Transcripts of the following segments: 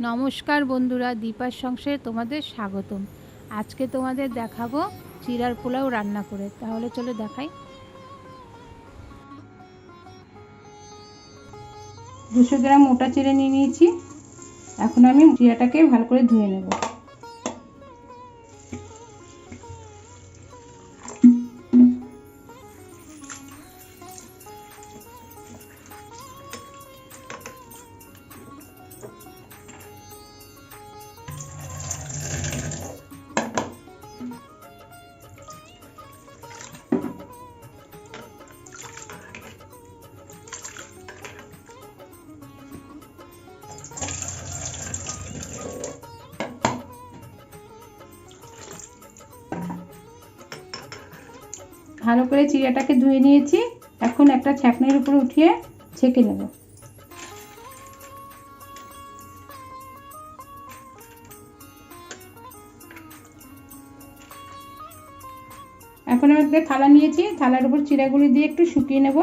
নমস্কার বন্ধুরা, দীপার সংসারে তোমাদের স্বাগতম। আজকে তোমাদের দেখাবো চিরার পোলাও রান্না করে। তাহলে চলো দেখাই। দুশো গ্রাম মোটা চিড়ে নিয়ে নিয়েছি। এখন আমি চিড়াটাকে ভালো করে ধুয়ে নেব। ভালো করে চিড়াটাকে ধুয়ে নিয়েছি। এখন একটা ছাকনির উপরে উঠিয়ে ছেঁকে নেব। এখন আমি একটা থালা নিয়েছি। থালার উপর চিড়াগুলি দিয়ে একটু শুকিয়ে নেব।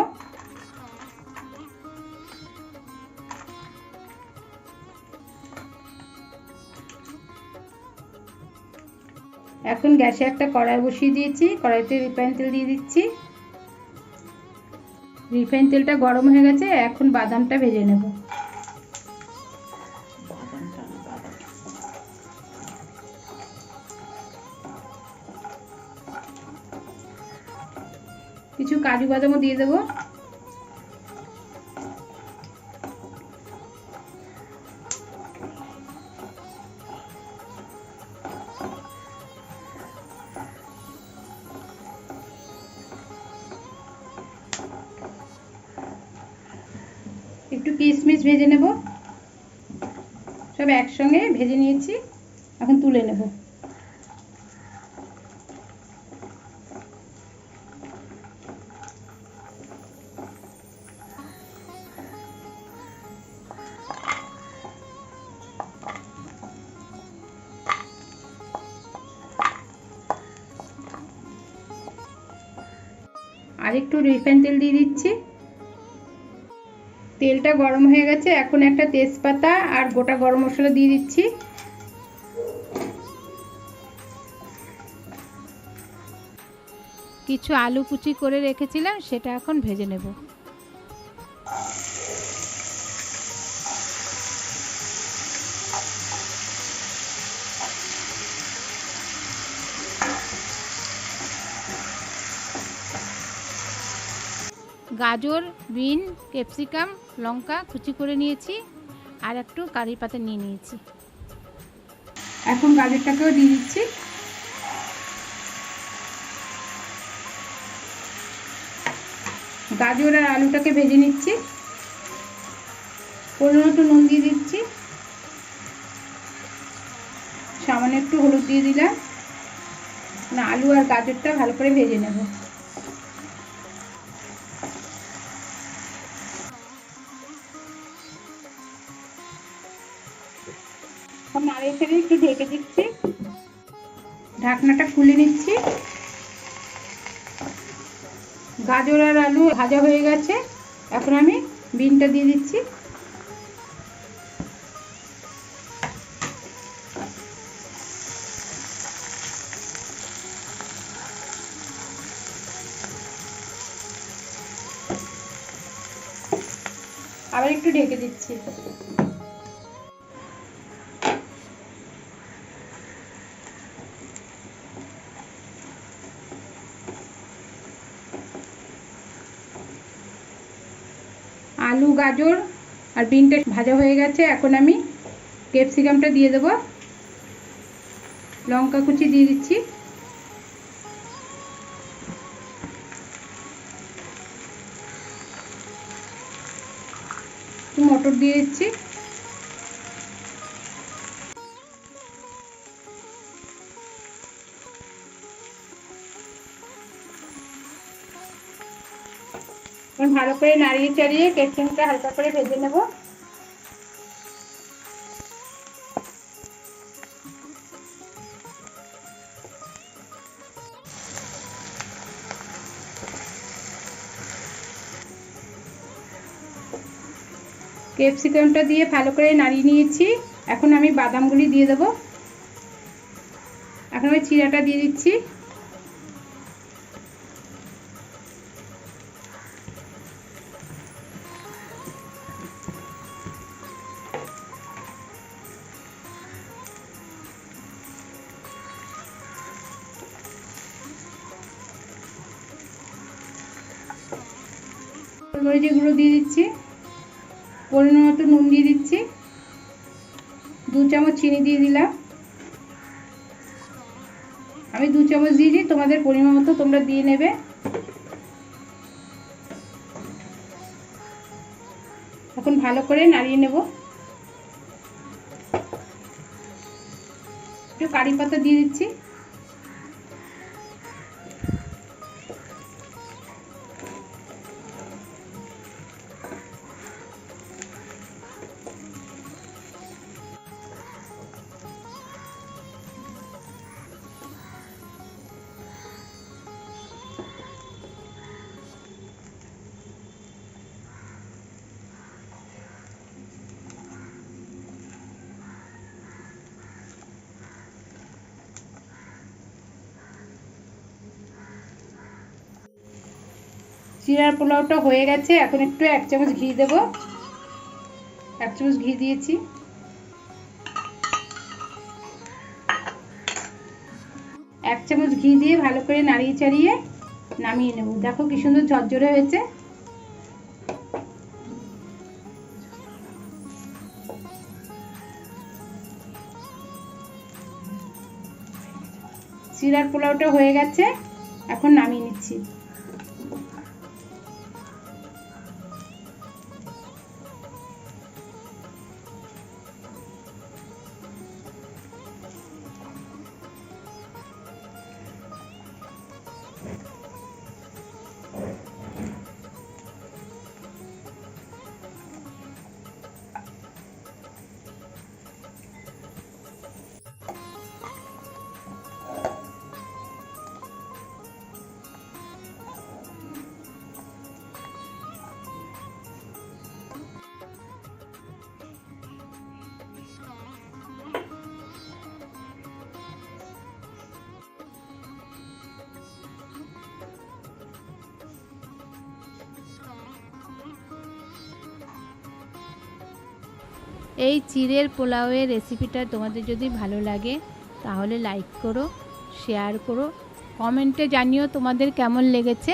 এখন গ্যাসে একটা কড়াই বসিয়ে দিয়েছি, কড়াইতে রিফাইন তেল দিয়ে দিচ্ছি। রিফাইন তেলটা গরম হয়ে গেছে, এখন বাদামটা ভেজে নেব। কিছু কাজু বাদামও দিয়ে দেবো। একটু কিশমিশ ভেজে নেব। সব একসঙ্গে ভেজে নিয়েছি, এখন তুলে নেব। আর একটু রিফাইন তেল দিয়ে দিচ্ছি। তেলটা গরম হয়ে গেছে। এখন একটা তেজপাতা আর গোটা গরম মশলা দিয়ে দিচ্ছি। কিছু আলু কুচি করে রেখেছিলাম, সেটা এখন ভেজে নেব। গাজর, বিন, ক্যাপসিকাম, লঙ্কা কুচি করে নিয়েছি আর একটু কারি পাতা নিয়ে নিয়েছি। এখন গাজরটাকেও দিয়ে দিচ্ছি। গাজর আর আলুটাকে ভেজে নিচ্ছি। পনেরো একটু নুন দিয়ে দিচ্ছি। সামান্য একটু হলুদ দিয়ে দিলাম। না, আলু আর গাজরটা ভালো করে ভেজে নেব। নাড়িয়ে ছেড়ে একটু ঢেকে দিচ্ছি। ঢাকনাটা খুলে নিচ্ছি। গাজর আর আলু ভাজা হয়ে গেছে। এখন আমি বিনটা দিয়ে দিচ্ছি। আবার একটু ঢেকে দিচ্ছি। আলু, গাজর আর বিনটা ভাজা হয়ে গেছে। এখন আমি ক্যাপসিকামটা দিয়ে দেব। লঙ্কা কুচি দিয়ে দিচ্ছি। মটর দিয়ে দিচ্ছি। ভালো করে নাড়িয়ে চাড়িয়ে ক্যাপসিকামটা হালকা করে ভেজে নেব। ক্যাপসিকামটা দিয়ে ভালো করে নাড়িয়ে নিয়েছি। এখন আমি বাদামগুলি দিয়ে দেবো। এখন আমি চিরাটা দিয়ে দিচ্ছি। গোলমরিচের গুঁড়ো দিয়ে দিচ্ছি, পরিমাণ মতো নুন দিয়ে দিচ্ছি, দু চামচ চিনি দিয়ে দিলাম। আমি দু চামচ দিয়েছি তোমাদের পরিমাণ মতো তোমরা দিয়ে নেবে। এখন ভালো করে নাড়িয়ে নেব। একটু কারি পাতা দিয়ে দিচ্ছি। চিরার পোলাওটা হয়ে গেছে। এখন একটু এক চামচ ঘি দেব। এক চামচ ঘি দিয়েছি। এক চামচ ঘি দিয়ে ভালো করে নাড়িয়ে চাড়িয়ে নামিয়ে নেব। দেখো কি সুন্দর ঝরঝরে হয়েছে। চিরার পোলাওটা হয়ে গেছে। এখন নামিয়ে নিচ্ছি। এই চিড়ের পোলাওয়ের রেসিপিটা তোমাদের যদি ভালো লাগে, তাহলে লাইক করো শেয়ার করো কমেন্টে জানিও তোমাদের কেমন লেগেছে।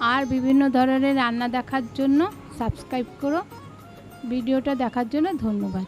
আর বিভিন্ন ধরনের রান্না দেখার জন্য সাবস্ক্রাইব করো। ভিডিওটা দেখার জন্য ধন্যবাদ।